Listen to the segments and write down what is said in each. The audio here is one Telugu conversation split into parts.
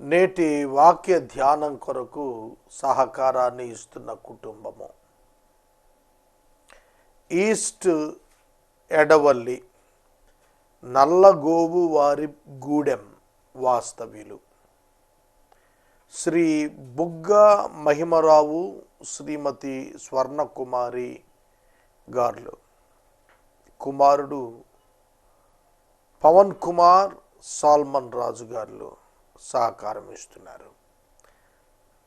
నేటి వాక్య ధ్యానం కొరకు సహకారాన్ని ఇస్తున్న కుటుంబము. ఈస్ట్ ఎడవల్లి నల్లగోవు వారి గూడెం వాస్తవ్యులు. శ్రీ బుగ్గ మహిమరావు శ్రీమతి స్వర్ణకుమారి గార్లు కుమారుడు పవన్ కుమార్ సాల్మన్ రాజు గారు. సహకారం ఇస్తున్నారు.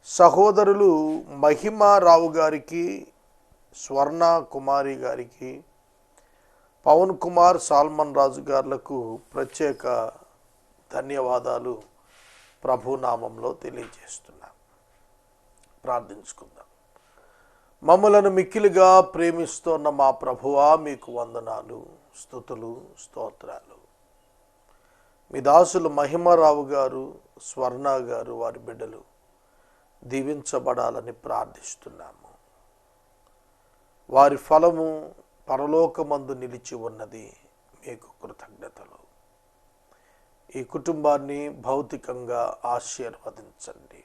సహోదరులు మహిమారావు గారికి స్వర్ణ కుమారి గారికి పవన్ కుమార్ సాల్మన్ రాజు గారులకు ప్రత్యేక ధన్యవాదాలు ప్రభునామంలో తెలియజేస్తున్నాం. ప్రార్థించుకుందాం. మమ్మలను మిక్కిలిగా ప్రేమిస్తున్న మా ప్రభువా మీకు వందనాలు స్థుతులు స్తోత్రాలు. మీ దాసులు మహిమరావు గారు స్వర్ణ గారు వారి బిడ్డలు దీవించబడాలని ప్రార్థిస్తున్నాము. వారి ఫలము పరలోకమందు నిలిచి ఉన్నది మీకు కృతజ్ఞతలు. ఈ కుటుంబాన్ని భౌతికంగా ఆశీర్వదించండి.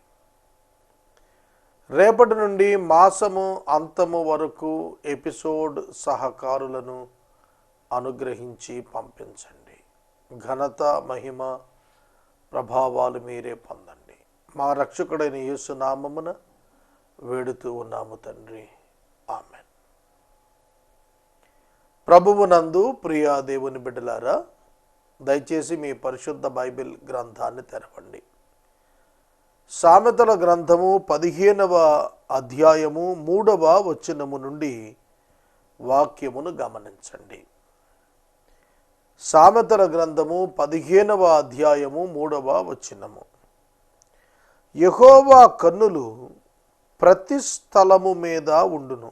రేపటి నుండి మాసము అంతము వరకు ఎపిసోడ్ సహకారులను అనుగ్రహించి పంపించండి. ఘనత మహిమ ప్రభావాలు మీరే పొందండి. మా రక్షకుడైన యేసునామమున వేడుతూ ఉన్నాము తండ్రి. ఆమెన్. ప్రభువు నందు ప్రియా దేవుని బిడ్డలారా దయచేసి మీ పరిశుద్ధ బైబిల్ గ్రంథాన్ని తెరవండి. సామెతల గ్రంథము పదిహేనవ అధ్యాయము మూడవ వచనము నుండి వాక్యమును గమనించండి. సామెతల గ్రంథము పదిహేనవ అధ్యాయము మూడవ వచ్చినము యహోవా కన్నులు ప్రతి స్థలము మీద ఉండును.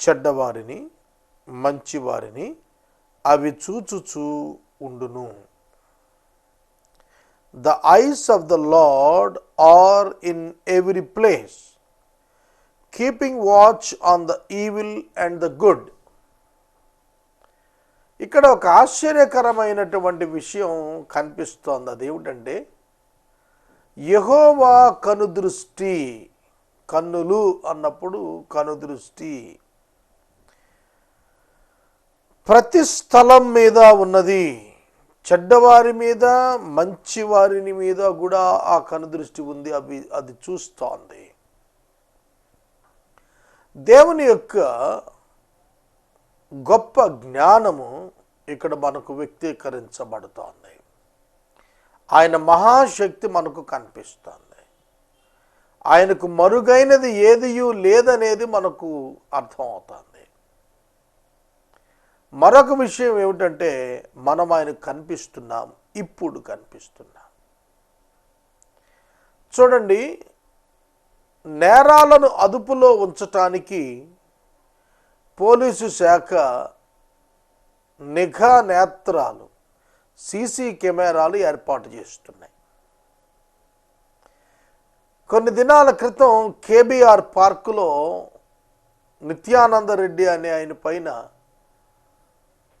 చెడ్డవారిని మంచివారిని అవి చూచుచూ ఉండును. The eyes of the Lord are in every place keeping watch on the evil and the good ఇక్కడ ఒక ఆశ్చర్యకరమైనటువంటి విషయం కనిపిస్తోంది. అదేమిటంటే యహోవా కనుదృష్టి కన్నులు అన్నప్పుడు కనుదృష్టి. ప్రతి స్థలం మీద ఉన్నది చెడ్డవారి మీద మంచి వారిని మీద కూడా ఆ కనుదృష్టి ఉంది. అవి అది చూస్తోంది. దేవుని యొక్క గొప్ప జ్ఞానము ఇక్కడ మనకు వ్యక్తీకరించబడుతోంది. ఆయన మహాశక్తి మనకు కనిపిస్తోంది. ఆయనకు మరుగైనది ఏదియూ లేదనేది మనకు అర్థమవుతుంది. మరొక విషయం ఏమిటంటే మనం ఆయన కనిపిస్తున్నాం ఇప్పుడు కనిపిస్తున్నాం. చూడండి నేరాలను అదుపులో ఉంచటానికి పోలీసు శాఖ నిఘా నేత్రాలు సీసీ కెమెరాలు ఏర్పాటు చేస్తున్నాయి. కొన్ని దినాల క్రితం కేబీఆర్ పార్కులో నిత్యానంద రెడ్డి అనే ఆయన పైన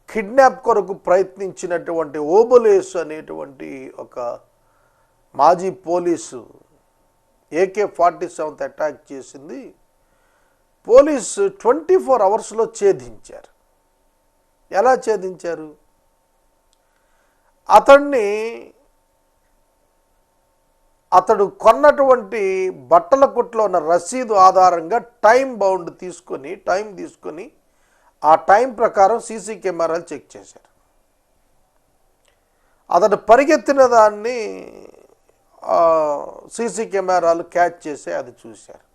కిడ్నాప్ కొరకు ప్రయత్నించినటువంటి ఓబులేస్ అనేటువంటి ఒక మాజీ police AK forty seventh attack చేసింది. పోలీసు ట్వంటీ ఫోర్ అవర్స్లో ఛేదించారు. ఎలా ఛేదించారు? అతన్ని అతడు కొన్నటువంటి బట్టల కుట్లో ఉన్న రసీదు ఆధారంగా టైం బౌండ్ తీసుకొని టైం తీసుకొని ఆ టైం ప్రకారం సీసీ కెమెరాలు చెక్ చేశారు. అతడు పరిగెత్తిన దాన్ని సీసీ కెమెరాలు క్యాచ్ చేసి అది చూశారు.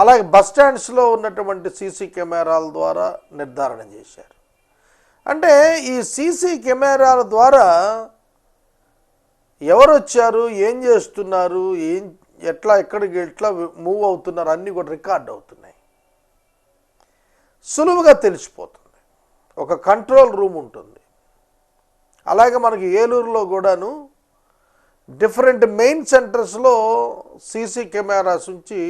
అలాగే బస్ స్టాండ్స్లో ఉన్నటువంటి సీసీ కెమెరాల ద్వారా నిర్ధారణ చేశారు. అంటే ఈ సీసీ కెమెరాల ద్వారా ఎవరు వచ్చారు ఏం చేస్తున్నారు ఏం ఎట్లా ఎక్కడికి ఎట్లా మూవ్ అవుతున్నారు అన్నీ కూడా రికార్డ్ అవుతున్నాయి. సులువుగా తెలిసిపోతుంది. ఒక కంట్రోల్ రూమ్ ఉంటుంది. అలాగే మనకి ఏలూరులో కూడాను డిఫరెంట్ మెయిన్ సెంటర్స్లో సీసీ కెమెరాస్ ఉంచి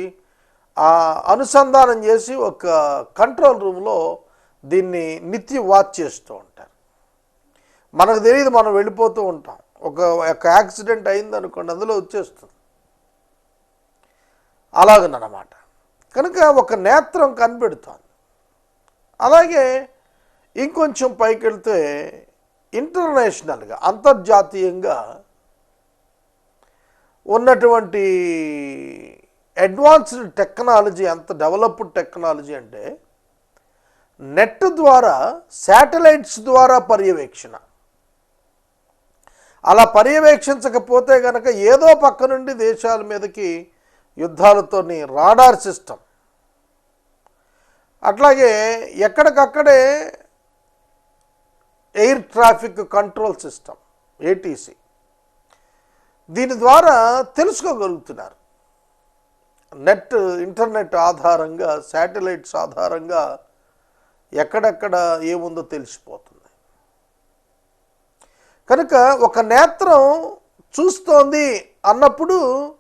అనుసంధానం చేసి ఒక కంట్రోల్ రూమ్లో దీన్ని నిత్యం వాచ్ చేస్తూ ఉంటారు. మనకు తెలియదు మనం వెళ్ళిపోతూ ఉంటాం. ఒక ఒక యాక్సిడెంట్ అయింది అనుకోండి అందులో వచ్చేస్తుంది. అలాగనమాట కనుక ఒక నేత్రం కనిపెడుతోంది. అలాగే ఇంకొంచెం పైకి వెళ్తే ఇంటర్నేషనల్గా అంతర్జాతీయంగా ఉన్నటువంటి అడ్వాన్స్డ్ టెక్నాలజీ ఎంత డెవలప్డ్ టెక్నాలజీ అంటే నెట్ ద్వారా శాటిలైట్స్ ద్వారా పర్యవేక్షణ. అలా పర్యవేక్షించకపోతే కనుక ఏదో పక్క నుండి దేశాల మీదకి యుద్ధాలతోని రాడార్ సిస్టమ్. అట్లాగే ఎక్కడికక్కడే air traffic control system ATC. దీని ద్వారా తెలుసుకోగలుగుతున్నారు. నెట్ ఇంటర్నెట్ ఆధారంగా శాటిలైట్స్ ఆధారంగా ఎక్కడెక్కడ ఏముందో తెలిసిపోతుంది. కనుక ఒక నేత్రం చూస్తోంది అన్నప్పుడు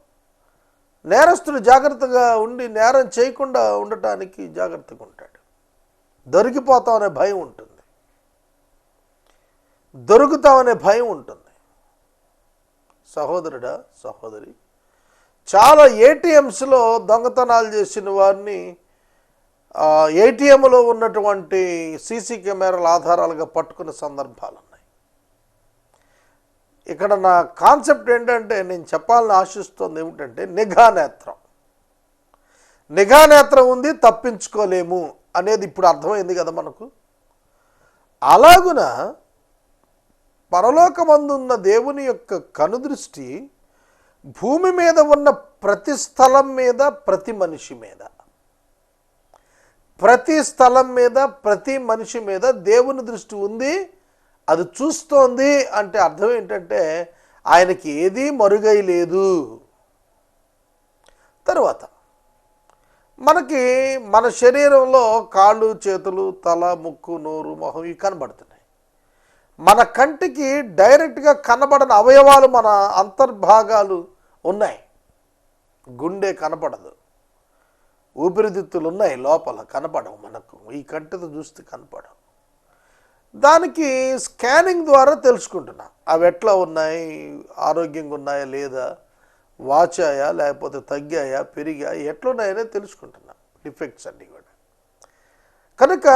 నేరస్తుడు జాగ్రత్తగా ఉండి నేరం చేయకుండా ఉండటానికి జాగ్రత్తగా ఉంటాడు. దొరికిపోతామనే భయం ఉంటుంది. దొరుకుతామనే భయం ఉంటుంది. సహోదరుడా సహోదరి చాలా ఏటీఎంస్లో దొంగతనాలు చేసిన వారిని ఏటీఎంలో ఉన్నటువంటి సీసీ కెమెరాల ఆధారాలుగా పట్టుకున్న సందర్భాలు ఉన్నాయి ఇక్కడ నా కాన్సెప్ట్ ఏంటంటే నేను చెప్పాలని ఆశిస్తుంది ఏమిటంటే నిఘా నేత్రం. నిఘా నేత్రం ఉంది తప్పించుకోలేము అనేది ఇప్పుడు అర్థమైంది కదా మనకు. అలాగున పరలోకమందున్న దేవుని యొక్క కనుదృష్టి భూమి మీద ఉన్న ప్రతి స్థలం మీద ప్రతి మనిషి మీద. ప్రతి స్థలం మీద ప్రతి మనిషి మీద దేవుని దృష్టి ఉంది అది చూస్తోంది అంటే అర్థం ఏంటంటే ఆయనకి ఏదీ మరుగై లేదు. తర్వాత మనకి మన శరీరంలో కాళ్ళు చేతులు తల ముక్కు నోరు మొహం ఇవి కనబడుతున్నాయి. మన కంటికి డైరెక్ట్గా కనబడని అవయవాలు మన అంతర్భాగాలు ఉన్నాయి. గుండె కనపడదు. ఊపిరితిత్తులు ఉన్నాయి లోపల కనపడవు మనకు. ఈ కంటితో చూస్తే కనపడవు. దానికి స్కానింగ్ ద్వారా తెలుసుకుంటున్నా. అవి ఎట్లా ఉన్నాయి? ఆరోగ్యంగా ఉన్నాయా లేదా? వాచాయా లేకపోతే తగ్గాయా? పెరిగాయా? ఎట్లున్నాయనే తెలుసుకుంటున్నా. డిఫెక్ట్స్ అన్నీ కూడా. కనుక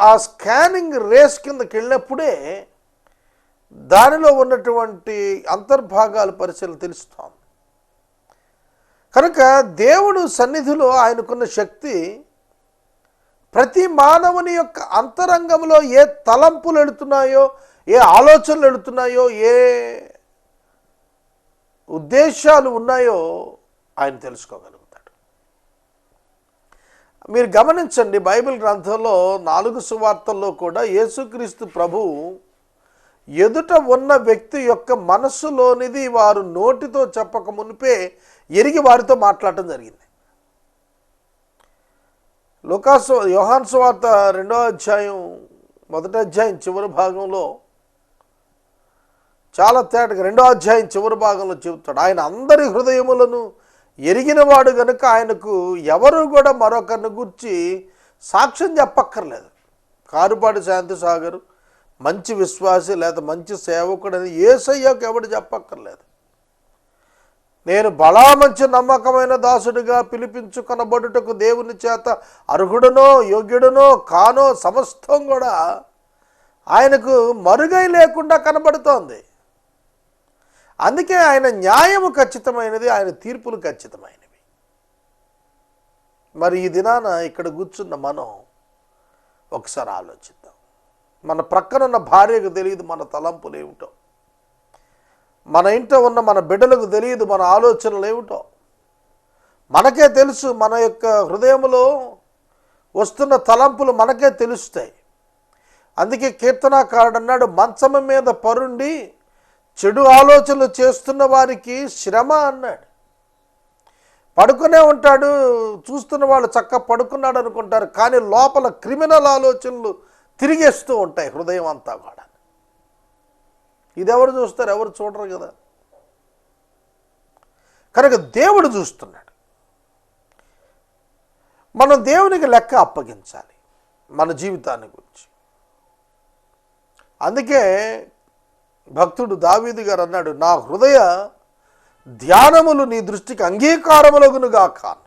ఆ స్కానింగ్ రేస్ కిందకి వెళ్ళినప్పుడే దానిలో ఉన్నటువంటి అంతర్భాగాల పరిశీలన తెలుస్తోంది. కనుక దేవుడు సన్నిధిలో ఆయనకున్న శక్తి ప్రతి మానవుని యొక్క అంతరంగంలో ఏ తలంపులు ఎడుతున్నాయో ఏ ఆలోచనలు ఎడుతున్నాయో ఏ ఉద్దేశాలు ఉన్నాయో ఆయన తెలుసుకోగలుగుతాడు. మీరు గమనించండి బైబిల్ గ్రంథంలో నాలుగు సువార్తల్లో కూడా యేసుక్రీస్తు ప్రభు ఎదుట ఉన్న వ్యక్తి యొక్క మనస్సులోనిది వారు నోటితో చెప్పక మునిపే ఎరిగి వారితో మాట్లాడటం జరిగింది. లుకాసు యోహాన్ వార్త రెండో అధ్యాయం మొదటి అధ్యాయం చివరి భాగంలో చాలా తేటగా రెండో అధ్యాయం చివరి భాగంలో చెబుతాడు. ఆయన అందరి హృదయములను ఎరిగినవాడు గనుక ఆయనకు ఎవరు కూడా మరొకరిని గుర్చి సాక్ష్యం చెప్పక్కర్లేదు. కారుపాటి శాంతి సాగరు మంచి విశ్వాసి లేదా మంచి సేవకుడు అని ఏసయ్యకు ఎవడు చెప్పక్కర్లేదు. నేను బలా మంచి నమ్మకమైన దాసుడిగా పిలిపించుకొనబడుటకు దేవుని చేత అర్హుడనో యోగ్యుడనో కానో సమస్తం కూడా ఆయనకు మరుగై లేకుండా కనబడుతోంది. అందుకే ఆయన న్యాయము ఖచ్చితమైనది ఆయన తీర్పులు ఖచ్చితమైనవి. మరి ఈ దినాన ఇక్కడ కూర్చున్న మనం ఒకసారి ఆలోచిద్దాం. మన ప్రక్కనున్న భార్యకు తెలియదు మన తలంపులు ఏమిటో. మన ఇంట్లో ఉన్న మన బిడ్డలకు తెలియదు మన ఆలోచనలు ఏమిటో. మనకే తెలుసు మన యొక్క హృదయంలో వస్తున్న తలంపులు మనకే తెలుస్తాయి. అందుకే కీర్తనాకారుడు అన్నాడు మంచం మీద పరుండి చెడు ఆలోచనలు చేస్తున్న వారికి శ్రమ అన్నాడు. పడుకునే ఉంటాడు చూస్తున్న వాళ్ళు చక్క పడుకున్నాడు అనుకుంటారు కానీ లోపల క్రిమినల్ ఆలోచనలు తిరిగేస్తూ ఉంటాయి హృదయం అంతా కూడా. ఇది ఎవరు చూస్తారు? ఎవరు చూడరు కదా. కనుక దేవుడు చూస్తున్నాడు. మనం దేవునికి లెక్క అప్పగించాలి మన జీవితాన్ని గురించి. అందుకే భక్తుడు దావీదు గారు అన్నాడు నా హృదయ ధ్యానములు నీ దృష్టికి అంగీకారములగునుగాక అన్నాడు.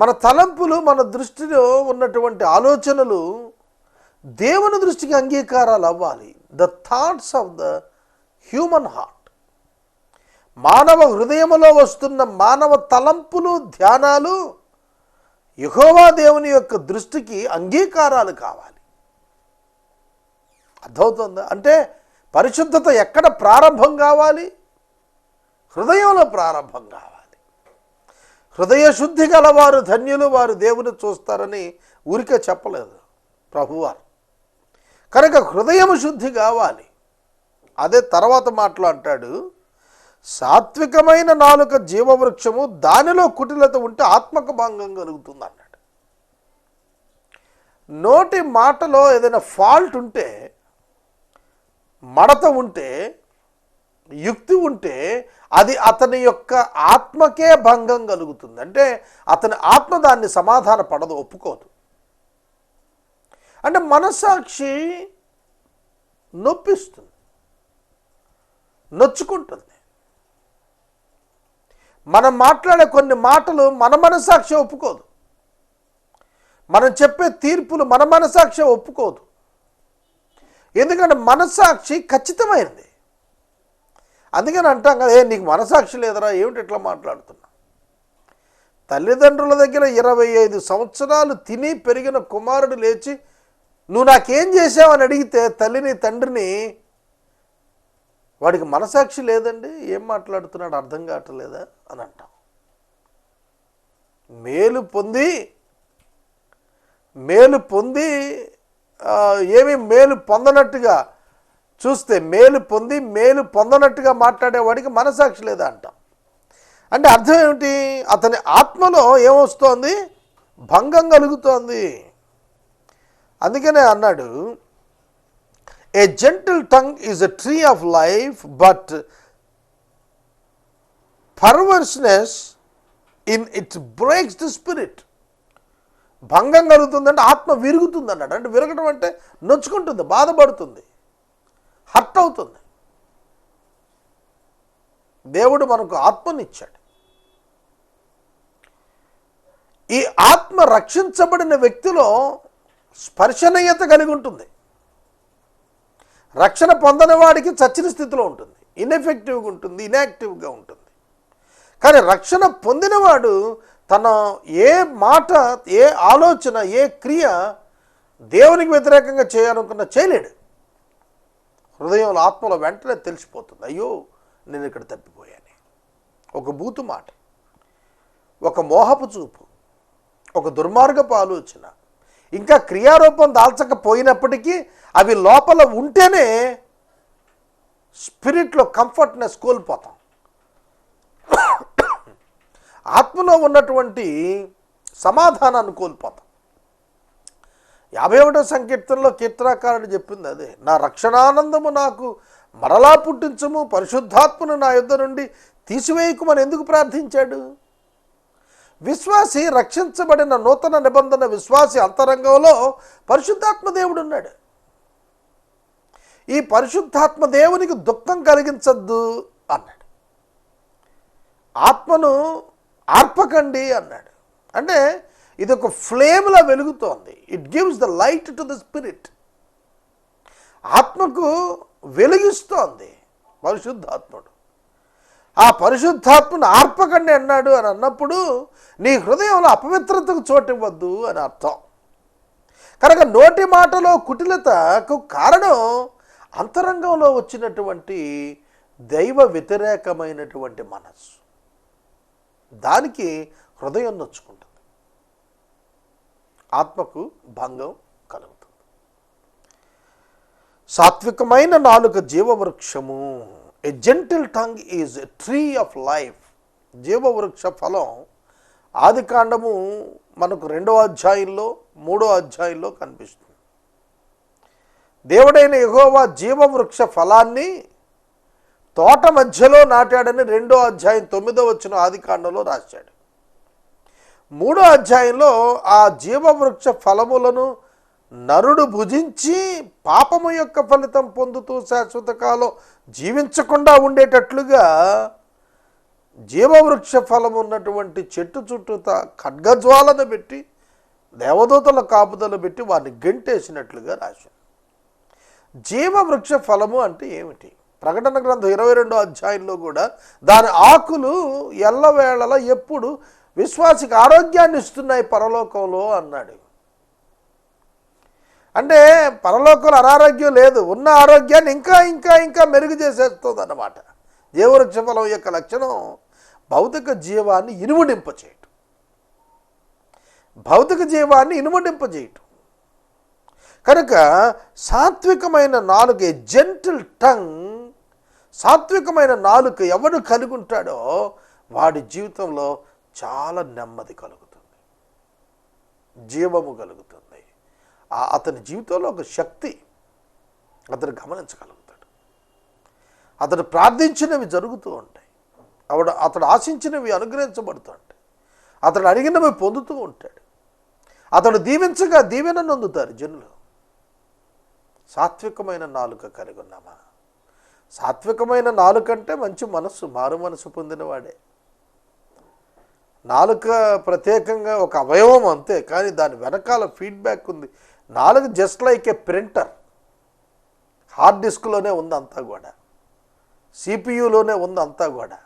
మన తలంపులు మన దృష్టిలో ఉన్నటువంటి ఆలోచనలు దేవుని దృష్టికి అంగీకారాలు అవ్వాలి. The thoughts of the human heart మానవ హృదయములో వస్తున్న మానవ తలంపులు ధ్యానాలు యహోవా దేవుని యొక్క దృష్టికి అంగీకారాలు కావాలి. అర్థమవుతుందా? అంటే పరిశుద్ధత ఎక్కడ ప్రారంభం కావాలి? హృదయంలో ప్రారంభం కావాలి. హృదయ శుద్ధి గలవారు ధన్యులు వారు దేవుని చూస్తారని ఊరికే చెప్పలేదు ప్రభువారు. కనుక హృదయం శుద్ధి కావాలి. అదే తర్వాత మాటలు అంటాడు సాత్వికమైన నాలుక జీవవృక్షము దానిలో కుటిలత ఉంటే ఆత్మకు భంగం కలుగుతుంది అన్నాడు. నోటి మాటలో ఏదైనా ఫాల్ట్ ఉంటే మడత ఉంటే యుక్తి ఉంటే అది అతని యొక్క ఆత్మకే భంగం కలుగుతుంది. అంటే అతని ఆత్మ దాన్ని సమాధాన పడదు ఒప్పుకోదు. అంటే మనస్సాక్షి నొప్పిస్తుంది. నొచ్చుకుంటుంది. మనం మాట్లాడే కొన్ని మాటలు మన మనసాక్షి ఒప్పుకోదు. మనం చెప్పే తీర్పులు మన మనసాక్షి ఒప్పుకోదు. ఎందుకంటే మనస్సాక్షి ఖచ్చితమైనది. అందుకని అంటాం కదా ఏ నీకు మనసాక్షి లేదరా ఏమిటి ఇట్లా మాట్లాడుతున్నా? తల్లిదండ్రుల దగ్గర ఇరవై ఐదు సంవత్సరాలు తిని పెరిగిన కుమారుడు లేచి నువ్వు నాకేం చేసావని అడిగితే తల్లిని తండ్రిని వాడికి మనసాక్షి లేదండి ఏం మాట్లాడుతున్నాడు అర్థం కావట్లేదా అని అంటాం. మేలు పొంది మేలు పొంది ఏమి మేలు పొందనట్టుగా చూస్తే మేలు పొంది మేలు పొందనట్టుగా మాట్లాడేవాడికి మనసాక్షి లేదా అంటాం. అంటే అర్థం ఏమిటి? అతని ఆత్మలో ఏమొస్తోంది? భంగం కలుగుతోంది. అందుకనే అన్నాడు a gentle tongue is a tree of life but perverseness in it breaks the spirit భంగం కలుగుతుందంటే ఆత్మ విరుగుతుంది అన్నాడు. అంటే విరగడం అంటే నొచ్చుకుంటుంది బాధపడుతుంది హర్ట్ అవుతుంది. దేవుడు మనకు ఆత్మనిచ్చాడు. ఈ ఆత్మ రక్షించబడిన వ్యక్తిలో స్పర్శనీయత కలిగి ఉంటుంది. రక్షణ పొందని వాడికి చచ్చిన స్థితిలో ఉంటుంది. ఇన్ఎఫెక్టివ్గా ఉంటుంది ఇన్యాక్టివ్గా ఉంటుంది. కానీ రక్షణ పొందినవాడు తన ఏ మాట ఏ ఆలోచన ఏ క్రియ దేవునికి వ్యతిరేకంగా చేయాలనుకున్న చేయలేడు. హృదయంలో ఆత్మలో వెంటనే తెలిసిపోతుంది. అయ్యో నేను ఇక్కడ తప్పిపోయాను. ఒక బూతు మాట ఒక మోహపు చూపు ఒక దుర్మార్గపు ఆలోచన ఇంకా క్రియారూపం దాల్చకపోయినప్పటికీ అవి లోపల ఉంటేనే స్పిరిట్లో కంఫర్ట్నెస్ కోల్పోతాం. ఆత్మలో ఉన్నటువంటి సమాధానాన్ని కోల్పోతాం. యాభై ఒకటో సంకీర్తనలో కీర్తనాకారుడు చెప్పింది అదే నా రక్షణానందము నాకు మరలా పుట్టించము పరిశుద్ధాత్మను నా యుద్ధ నుండి తీసివేయకుమని ఎందుకు ప్రార్థించాడు? విశ్వాసి రక్షించబడిన నూతన నిబంధన విశ్వాసి అంతరంగంలో పరిశుద్ధాత్మ దేవుడు ఉన్నాడు. ఈ పరిశుద్ధాత్మ దేవునికి దుఃఖం కలిగించద్దు అన్నాడు. ఆత్మను ఆర్పకండి అన్నాడు. అంటే ఇది ఒక ఫ్లేమ్లా వెలుగుతోంది. It gives the light to the spirit ఆత్మకు వెలిగిస్తోంది పరిశుద్ధాత్ముడు. ఆ పరిశుద్ధాత్మను ఆర్పకండి అన్నాడు అని అన్నప్పుడు నీ హృదయంలో అపవిత్రతకు చోటివ్వద్దు అని అర్థం. కనుక నోటి మాటలో కుటిలతకు కారణం అంతరంగంలో వచ్చినటువంటి దైవ వ్యతిరేకమైనటువంటి మనస్సు. దానికి హృదయం నొచ్చుకుంటుంది. ఆత్మకు భంగం కలుగుతుంది. సాత్వికమైన నాలుక జీవవృక్షము. A gentle tongue is a tree of life జీవవృక్ష ఫలం ఆది కాండము మనకు రెండో అధ్యాయంలో మూడో అధ్యాయంలో కనిపిస్తుంది. దేవుడైన ఎగోవా జీవవృక్ష ఫలాన్ని తోట మధ్యలో నాటాడని రెండో అధ్యాయం తొమ్మిదో వచ్చిన ఆది కాండంలో రాశాడు. మూడో అధ్యాయంలో ఆ జీవవృక్ష ఫలములను నరుడు భుజించి పాపము యొక్క ఫలితం పొందుతూ శాశ్వత కాలం జీవించకుండా ఉండేటట్లుగా జీవవృక్ష ఫలం ఉన్నటువంటి చెట్టు చుట్టూత ఖడ్గజ్వాలను పెట్టి దేవదూతల కాపుదలు పెట్టి వారిని గెంటేసినట్లుగా రాశారు. జీవవృక్ష ఫలము అంటే ఏమిటి? ప్రకటన గ్రంథం ఇరవై రెండో అధ్యాయంలో కూడా దాని ఆకులు ఎల్లవేళలా ఎప్పుడు విశ్వాసికి ఆరోగ్యాన్ని ఇస్తున్నాయి పరలోకంలో అన్నాడు. అంటే పరలోకంలో అనారోగ్యం లేదు. ఉన్న ఆరోగ్యాన్ని ఇంకా ఇంకా ఇంకా మెరుగు చేసేస్తుంది అన్నమాట జీవవృక్ష ఫలం యొక్క లక్షణం భౌతిక జీవాన్ని ఇనుముడింపచేయటం భౌతిక జీవాన్ని ఇనుముడింపజేయటం కనుక సాత్వికమైన నాలుక జెంటిల్ టంగ్ సాత్వికమైన నాలుక ఎవడు కలిగి ఉంటాడో వాడి జీవితంలో చాలా నెమ్మది కలుగుతుంది. జీవము కలుగుతుంది. అతని జీవితంలో ఒక శక్తి అతను గమనించగలుగుతాడు. అతడు ప్రార్థించినవి జరుగుతూ ఉంటాయి. ఆవిడ అతడు ఆశించినవి అనుగ్రహించబడుతూ ఉంటాయి అతడు అడిగినవి పొందుతూ ఉంటాడు. అతడు దీవించగా దీవెన నొందుతారు జనులు. సాత్వికమైన నాలుక కలిగి ఉన్నామా? సాత్వికమైన నాలుక అంటే మంచి మనస్సు మారు మనసు పొందినవాడే. నాలుక ప్రత్యేకంగా ఒక అవయవం అంతే కానీ దాని వెనకాల ఫీడ్బ్యాక్ ఉంది. నాలుగు just like a printer. Hard డిస్క్లోనే ఉంది అంతా కూడా. సిపియులోనే ఉంది అంతా కూడా.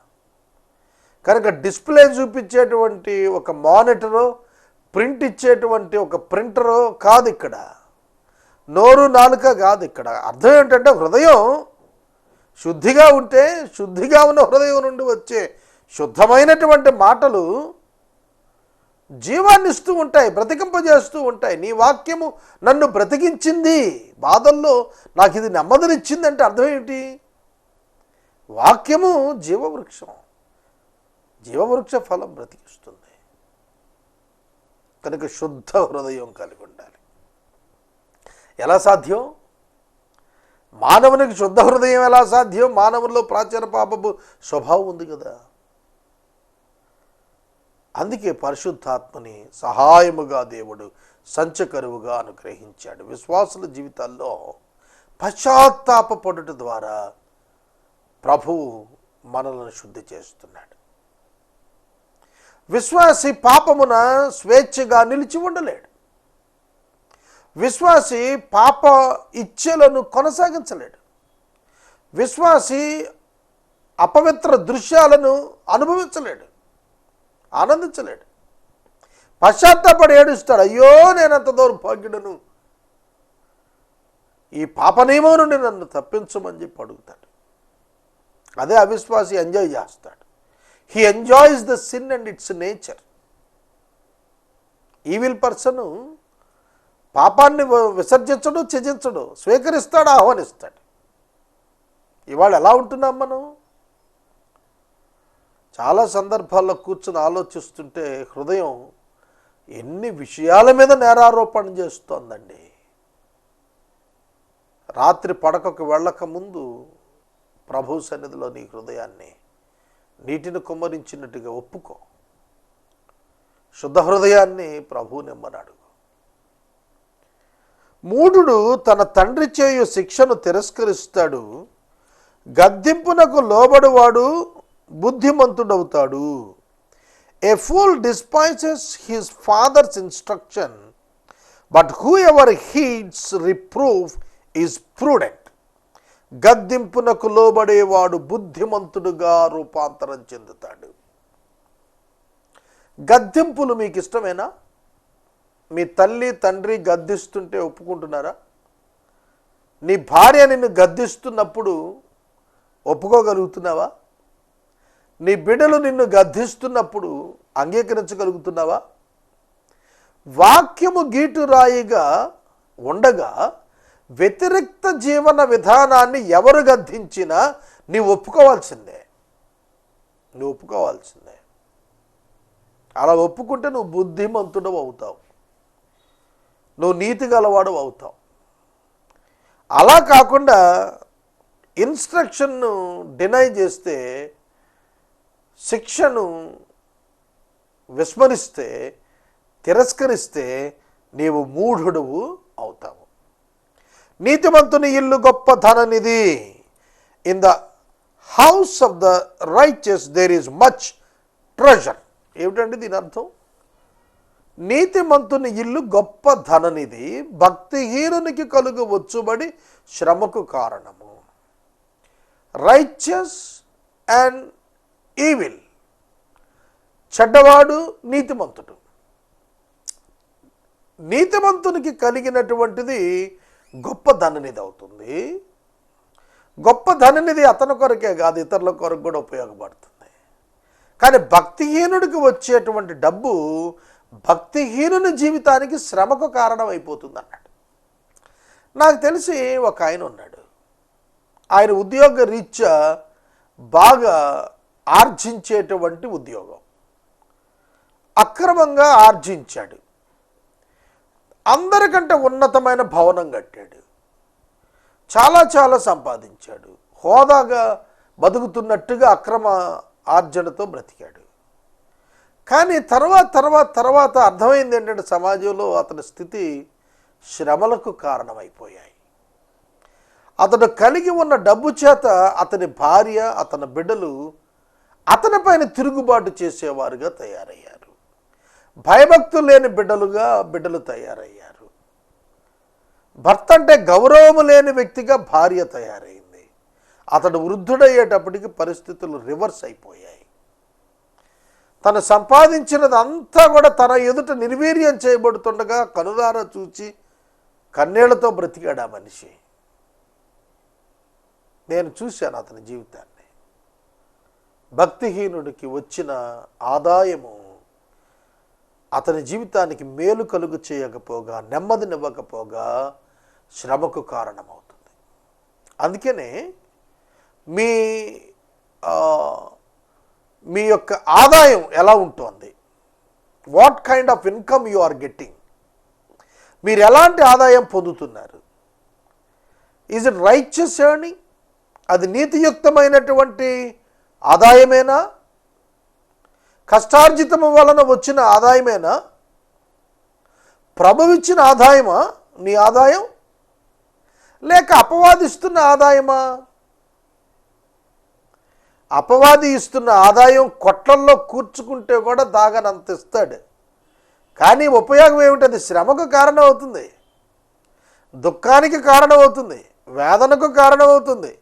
కనుక డిస్ప్లే చూపించేటువంటి ఒక మానిటరు ప్రింట్ ఇచ్చేటువంటి ఒక ప్రింటరు కాదు ఇక్కడ. నోరు నాలుక కాదు ఇక్కడ. అర్థం ఏంటంటే హృదయం శుద్ధిగా ఉంటే శుద్ధిగా ఉన్న హృదయం నుండి వచ్చే శుద్ధమైనటువంటి మాటలు జీవాన్ని ఇస్తూ ఉంటాయి బ్రతికింపజేస్తూ ఉంటాయి. నీ వాక్యము నన్ను బ్రతికించింది. బాధల్లో నాకు ఇది నెమ్మదినిచ్చింది అంటే అర్థం ఏమిటి? వాక్యము జీవవృక్షం. జీవవృక్ష ఫలం బ్రతికిస్తుంది. కనుక శుద్ధ హృదయం కలిగి ఉండాలి. ఎలా సాధ్యం? మానవునికి శుద్ధ హృదయం ఎలా సాధ్యం? మానవుల్లో ప్రాచీన పాపపు స్వభావం ఉంది కదా. అందుకే పరిశుద్ధాత్మని సహాయముగా దేవుడు సంచకరువుగా అనుగ్రహించాడు. విశ్వాసుల జీవితాల్లో పశ్చాత్తాపడుట ద్వారా ప్రభువు మనలను శుద్ధి చేస్తున్నాడు. విశ్వాసి పాపమున స్వేచ్ఛగా నిలిచి ఉండలేడు. విశ్వాసి పాప ఇచ్ఛలను కొనసాగించలేడు. విశ్వాసి అపవిత్ర దృశ్యాలను అనుభవించలేడు. ఆనందించలేడు. పశ్చాత్తాపడి ఏడుస్తాడు అయ్యో నేనంత దౌర్భాగ్యుడను ఈ పాపనియమం నుండి నన్ను తప్పించమని చెప్పి అడుగుతాడు. అదే అవిశ్వాసి ఎంజాయ్ చేస్తాడు. He enjoys the sin and its nature evil person పాపాన్ని విసర్జించడు త్యజించడు స్వీకరిస్తాడు ఆహ్వానిస్తాడు. ఇవాళ ఎలా ఉంటున్నాం మనం? చాలా సందర్భాల్లో కూర్చుని ఆలోచిస్తుంటే హృదయం ఎన్ని విషయాల మీద నేరారోపణ చేస్తోందండి. రాత్రి పడకకు వెళ్ళక ముందు ప్రభు సన్నిధిలో నీ హృదయాన్ని నీటిని కుమ్మరించినట్టుగా ఒప్పుకో. శుద్ధ హృదయాన్ని ప్రభు నిమ్మనాడు మూఢుడు తన తండ్రి చేయు శిక్షను తిరస్కరిస్తాడు. గద్దింపునకు లోబడివాడు బుద్ధిమంతుడవుతాడు. A fool despises his father's instruction but whoever heeds reproof is prudent గద్దింపునకు లోబడేవాడు బుద్ధిమంతుడుగా రూపాంతరం చెందుతాడు. గద్దింపులు మీకు ఇష్టమేనా? మీ తల్లి తండ్రి గద్దిస్తుంటే ఒప్పుకుంటున్నారా? నీ భార్య నిన్ను గద్దిస్తున్నప్పుడు ఒప్పుకోగలుగుతున్నావా? నీ బిడ్డలు నిన్ను గద్దిస్తున్నప్పుడు అంగీకరించగలుగుతున్నావా? వాక్యము గీటు రాయిగా ఉండగా వ్యతిరిక్త జీవన విధానాన్ని ఎవరు గద్దించినా నీవు ఒప్పుకోవాల్సిందే. నువ్వు ఒప్పుకోవాల్సిందే. అలా ఒప్పుకుంటే నువ్వు బుద్ధిమంతుడు అవుతావు. నువ్వు నీతి గలవాడు అవుతావు. అలా కాకుండా ఇన్స్ట్రక్షన్ను డినై చేస్తే శిక్షను విస్మరిస్తే తిరస్కరిస్తే నీవు మూఢుడువు అవుతావు. నీతిమంతుని ఇల్లు గొప్ప ధననిధి. In the house of the riches there is much treasure ఏమిటండి దీని అర్థం? నీతిమంతుని ఇల్లు గొప్ప ధననిధి భక్తిహీనునికి కలుగు వచ్చుబడి శ్రమకు కారణము. Riches and evil. చెడ్డవాడు నీతిమంతుడు. నీతిమంతునికి కలిగినటువంటిది గొప్ప ధననిధి అవుతుంది. గొప్ప ధననిధి అతని కొరకే కాదు ఇతరుల కొరకు కూడా ఉపయోగపడుతుంది. కానీ భక్తిహీనుడికి వచ్చేటువంటి డబ్బు భక్తిహీనుని జీవితానికి శ్రమకు కారణమైపోతుంది అన్నాడు నాకు తెలిసి ఒక ఆయన ఉన్నాడు. ఆయన ఉద్యోగ రీత్యా బాగా ఆర్జించేటువంటి ఉద్యోగం. అక్రమంగా ఆర్జించాడు. అందరికంటే ఉన్నతమైన భవనం కట్టాడు. చాలా చాలా సంపాదించాడు. హోదాగా బతుకుతున్నట్టుగా అక్రమ ఆర్జనతో బ్రతికాడు. కానీ తర్వాత తర్వాత తర్వాత అర్థమైంది ఏంటంటే సమాజంలో అతని స్థితి శ్రమలకు కారణమైపోయాయి. అతడు కలిగి ఉన్న డబ్బు చేత అతని భార్య అతని బిడ్డలు అతనిపైన తిరుగుబాటు చేసేవారుగా తయారయ్యారు. భయభక్తులు లేని బిడ్డలుగా బిడ్డలు తయారయ్యారు. భర్త అంటే గౌరవము లేని వ్యక్తిగా భార్య తయారైంది. అతడు వృద్ధుడయ్యేటప్పటికి పరిస్థితులు రివర్స్ అయిపోయాయి. తను సంపాదించినది అంతా కూడా తన ఎదుట నిర్వీర్యం చేయబడుతుండగా కనులారా చూచి కన్నీళ్ళతో బ్రతికాడు ఆ మనిషి? నేను చూశాను అతని జీవితాన్ని. భక్తిహీనుడికి వచ్చిన ఆదాయము అతని జీవితానికి మేలు కలుగు చేయకపోగా నెమ్మదినివ్వకపోగా శ్రమకు కారణమవుతుంది. అందుకనే మీ మీ యొక్క ఆదాయం ఎలా ఉంటుంది? What kind of income you are getting మీరు ఎలాంటి ఆదాయం పొందుతున్నారు? ఈజ్ ఇట్ రైచస్ ఎర్నింగ్ అది నీతియుక్తమైనటువంటి ఆదాయమేనా? కష్టార్జితము వలన వచ్చిన ఆదాయమేనా? ప్రభువిచ్చిన ఆదాయమా? నీ ఆదాయం? లేక అపవాదిస్తున్న ఆదాయమా? అపవాది ఇస్తున్న ఆదాయం కొట్లల్లో కూర్చుకుంటే కూడా దాగనంత ఇస్తాడు. కానీ ఉపయోగం ఏమిటది? శ్రమకు కారణం అవుతుంది దుఃఖానికి కారణం అవుతుంది వేదనకు కారణం అవుతుంది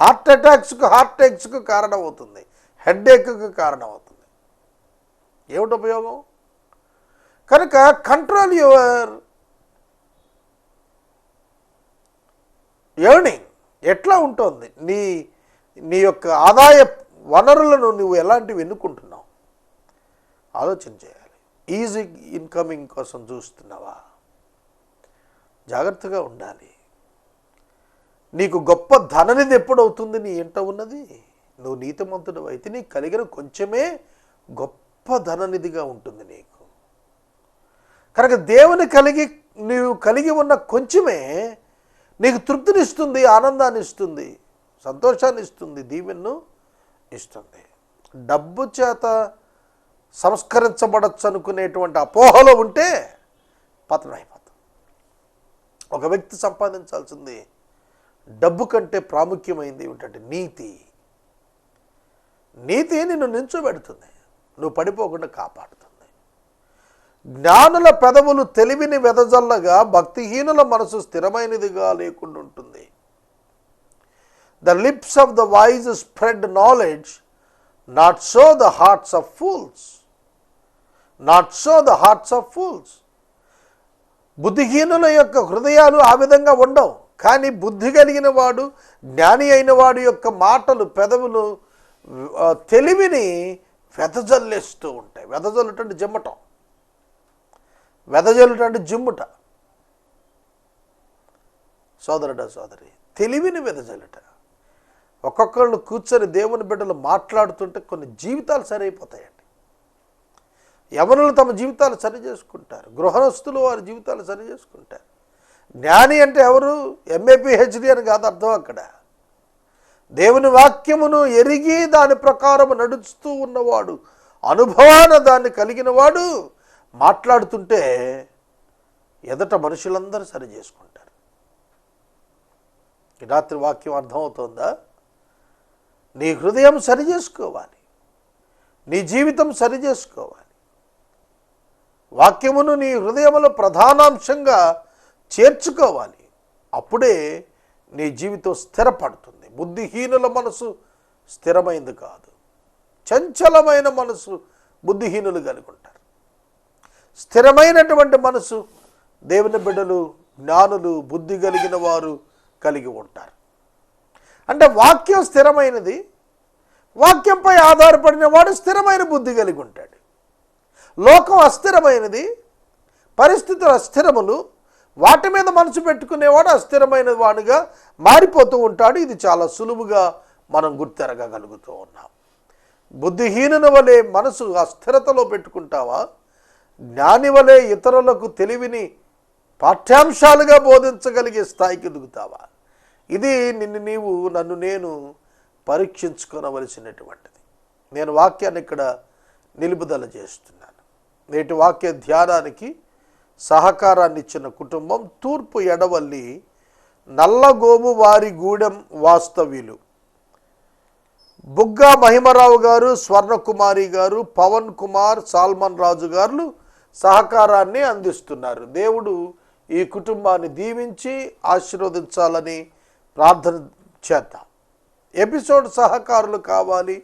హార్ట్ అటాక్స్కు హార్ట్ అటాక్స్కు కారణం అవుతుంది హెడ్ ఏక్కు కారణం అవుతుంది ఏమిటి ఉపయోగం? కనుక కంట్రోల్ యువర్ ఎర్నింగ్ ఎట్లా ఉంటుంది? నీ నీ యొక్క ఆదాయ వనరులను నువ్వు ఎలాంటివి ఎన్నుకుంటున్నావు? ఆలోచన చేయాలి. ఈజీ ఇన్కమింగ్ కోసం చూస్తున్నావా? జాగ్రత్తగా ఉండాలి. నీకు గొప్ప ధననిది ఎప్పుడవుతుంది నీ ఇంట ఉన్నది? నువ్వు నీతిమంతుడు అయితే నీకు కలిగిన కొంచెమే గొప్ప ధననిధిగా ఉంటుంది నీకు. కనుక దేవుని కలిగి నీవు కలిగి ఉన్న కొంచెమే నీకు తృప్తినిస్తుంది ఆనందాన్ని ఇస్తుంది సంతోషాన్ని ఇస్తుంది దీవెన్ను ఇస్తుంది. డబ్బు చేత సంస్కరించబడచ్చు అనుకునేటువంటి అపోహలో ఉంటే పతనమైపోతుంది ఒక వ్యక్తి సంపాదించాల్సింది డబ్బు కంటే ప్రాముఖ్యమైంది ఏమిటంటే నీతి. నీతి నిన్ను నించోబెడుతుంది. నువ్వు పడిపోకుండా కాపాడుతుంది. జ్ఞానుల పెదవులు తెలివిని వెదజల్లగా భక్తిహీనుల మనసు స్థిరమైనదిగా లేకుండా ఉంటుంది. The lips of the voice spread knowledge not so the hearts of fools not so the hearts of fools బుద్ధిహీనుల యొక్క హృదయాలు ఆ విధంగా ఉండవు. కానీ బుద్ధి కలిగిన వాడు జ్ఞాని అయిన వాడు యొక్క మాటలు పెదవులు తెలివిని వెదజల్లేస్తూ ఉంటాయి. వెదజల్లుటంటే జిమ్మటం. వెదజల్లుట అంటే జిమ్ముట. సోదరుడ సోదరి తెలివిని వెదజల్లుట. ఒక్కొక్కళ్ళు కూర్చొని దేవుని బిడ్డలు మాట్లాడుతుంటే కొన్ని జీవితాలు సరైపోతాయండి. యవనులు తమ జీవితాలు సరి చేసుకుంటారు గృహస్థులు వారి జీవితాలు సరి చేసుకుంటారు జ్ఞాని అంటే ఎవరు? ఎంఏ పిహెచ్డి అని కాదు అర్థం అక్కడ. దేవుని వాక్యమును ఎరిగి దాని ప్రకారం నడుస్తూ ఉన్నవాడు అనుభవాన దాన్ని కలిగిన వాడు మాట్లాడుతుంటే ఎదట మనుషులందరూ సరి చేసుకుంటారు. ఈ రాత్రి వాక్యం అర్థమవుతోందా? నీ హృదయం సరి చేసుకోవాలి. నీ జీవితం సరి చేసుకోవాలి. వాక్యమును నీ హృదయములో ప్రధానాంశంగా చేర్చుకోవాలి. అప్పుడే నీ జీవితం స్థిరపడుతుంది. బుద్ధిహీనుల మనసు స్థిరమైంది కాదు. చంచలమైన మనసు బుద్ధిహీనులు కలిగి ఉంటారు. స్థిరమైనటువంటి మనసు దేవుని బిడ్డలు జ్ఞానులు బుద్ధి కలిగిన వారు కలిగి ఉంటారు. అంటే వాక్యం స్థిరమైనది. వాక్యంపై ఆధారపడిన వాడు స్థిరమైన బుద్ధి కలిగి ఉంటాడు. లోకం అస్థిరమైనది. పరిస్థితులు అస్థిరములు. వాటి మీద మనసు పెట్టుకునేవాడు అస్థిరమైన వాడుగా మారిపోతూ ఉంటాడు. ఇది చాలా సులువుగా మనం గుర్తెరగగలుగుతూ ఉన్నాం. బుద్ధిహీనుని వలె మనసు అస్థిరతలో పెట్టుకుంటావా? జ్ఞాని వలె ఇతరులకు తెలివిని పాఠ్యాంశాలుగా బోధించగలిగే స్థాయికి ఎదుగుతావా? ఇది నిన్ను నీవు నన్ను నేను పరీక్షించుకోనవలసినటువంటిది. నేను వాక్యాన్ని ఇక్కడ నిలుపుదల చేస్తున్నాను. నేటి వాక్య ధ్యానానికి సహకారాన్ని ఇచ్చిన కుటుంబం తూర్పు ఎడవల్లి నల్లగోము వారి గూడెం వాస్తవ్యులు. బుగ్గా మహిమరావు గారు స్వర్ణకుమారి గారు పవన్ కుమార్ సాల్మన్ రాజు గారు సహకారాన్ని అందిస్తున్నారు. దేవుడు ఈ కుటుంబాన్ని దీవించి ఆశీర్వదించాలని ప్రార్థన చేద్దాం. ఎపిసోడ్ సహకారులు కావాలి.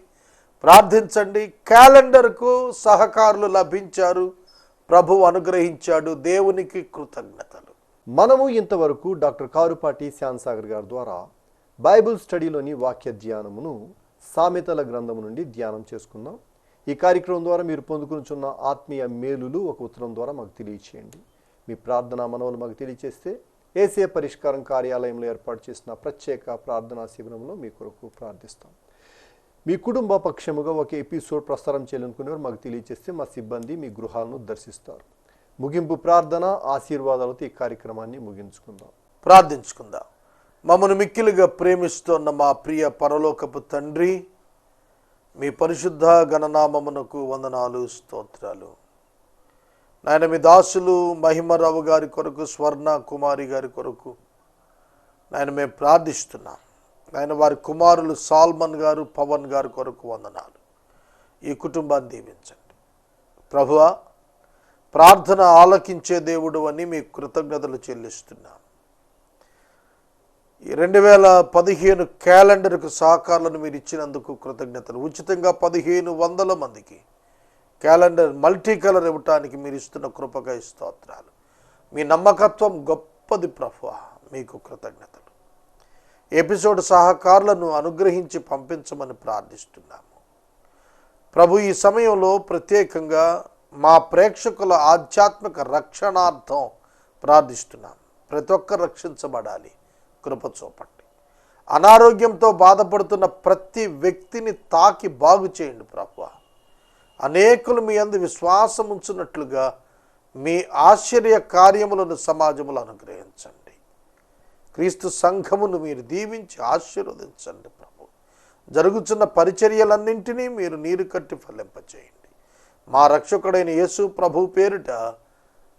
ప్రార్థించండి. క్యాలెండర్కు సహకారులు లభించారు. ప్రభు అనుగ్రహించాడు దేవునికి కృతజ్ఞతలు. మనము ఇంతవరకు డాక్టర్ కారుపాటి శ్యాన్సాగర్ గారి ద్వారా బైబిల్ స్టడీలోని వాక్య ధ్యానమును సామెతల గ్రంథము నుండి ధ్యానం చేసుకుందాం ఈ కార్యక్రమం ద్వారా మీరు పొందుకునిచున్న ఆత్మీయ మేలులు ఒక ఉత్తరం ద్వారా మాకు తెలియచేయండి. మీ ప్రార్థనా మనవులు మాకు తెలియచేస్తే ఏసే పరిష్కారం కార్యాలయంలో ఏర్పాటు చేసిన ప్రత్యేక ప్రార్థనా శిబిరంలో మీ కొరకు ప్రార్థిస్తాం. మీ కుటుంబ పక్షముగా ఒక ఎపిసోడ్ ప్రసారం చేయాలనుకునేవారు మాకు తెలియజేస్తే మా సిబ్బంది మీ గృహాలను దర్శిస్తారు. ముగింపు ప్రార్థన ఆశీర్వాదాలతో ఈ కార్యక్రమాన్ని ముగించుకుందాం. ప్రార్థించుకుందాం. మమ్మను మిక్కిలుగా ప్రేమిస్తున్న మా ప్రియ పరలోకపు తండ్రి మీ పరిశుద్ధ గణనామమునకు వందనాలు స్తోత్రాలు. నాయన మీ దాసులు మహిమరావు గారి కొరకు స్వర్ణ కుమారి గారి కొరకు నాయన మేము ప్రార్థిస్తున్నాం. ఆయన వారి కుమారులు సాల్మన్ గారు పవన్ గారు కొరకు వందనాలు. ఈ కుటుంబాన్ని దీవించండి. ప్రభువా ప్రార్థన ఆలకించే దేవుడు అని మీకు కృతజ్ఞతలు చెల్లిస్తున్నాం. ఈ రెండు వేల పదిహేను క్యాలెండర్కు సహకారాలను మీరు ఇచ్చినందుకు కృతజ్ఞతలు. ఉచితంగా పదిహేను వందల మందికి క్యాలెండర్ మల్టీ కలర్ ఇవ్వటానికి మీరు ఇస్తున్న కృపగా స్తోత్రాలు. మీ నమ్మకత్వం గొప్పది ప్రభు మీకు కృతజ్ఞతలు. ఎపిసోడ్ సహకారులను అనుగ్రహించి పంపించమని ప్రార్థిస్తున్నాము. ప్రభు ఈ సమయంలో ప్రత్యేకంగా మా ప్రేక్షకుల ఆధ్యాత్మిక రక్షణార్థం ప్రార్థిస్తున్నాం ప్రతి ఒక్కరు రక్షించబడాలి. కృప చూపండి. అనారోగ్యంతో బాధపడుతున్న ప్రతి వ్యక్తిని తాకి బాగు చేయండి ప్రభు. అనేకులు మీ అందు విశ్వాసం ఉంచినట్లుగా మీ ఆశ్చర్య కార్యములను సమాజములు అనుగ్రహించండి. క్రీస్తు సంఘమును మీరు దీవించి ఆశీర్వదించండి ప్రభు. జరుగుతున్న పరిచర్యలన్నింటినీ మీరు నీరు కట్టి ఫలింపచేయండి. మా రక్షకుడైన యేసు ప్రభు పేరిట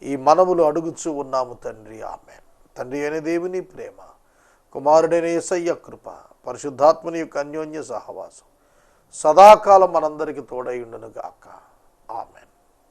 ఈ మనములు అడుగుచూ ఉన్నాము తండ్రి. ఆమె తండ్రి అయిన దేవుని ప్రేమ కుమారుడైన యేసయ్య కృప పరిశుద్ధాత్మని యొక్క అన్యోన్య సహవాసం సదాకాలం మనందరికీ తోడై ఉండును గాక ఆమె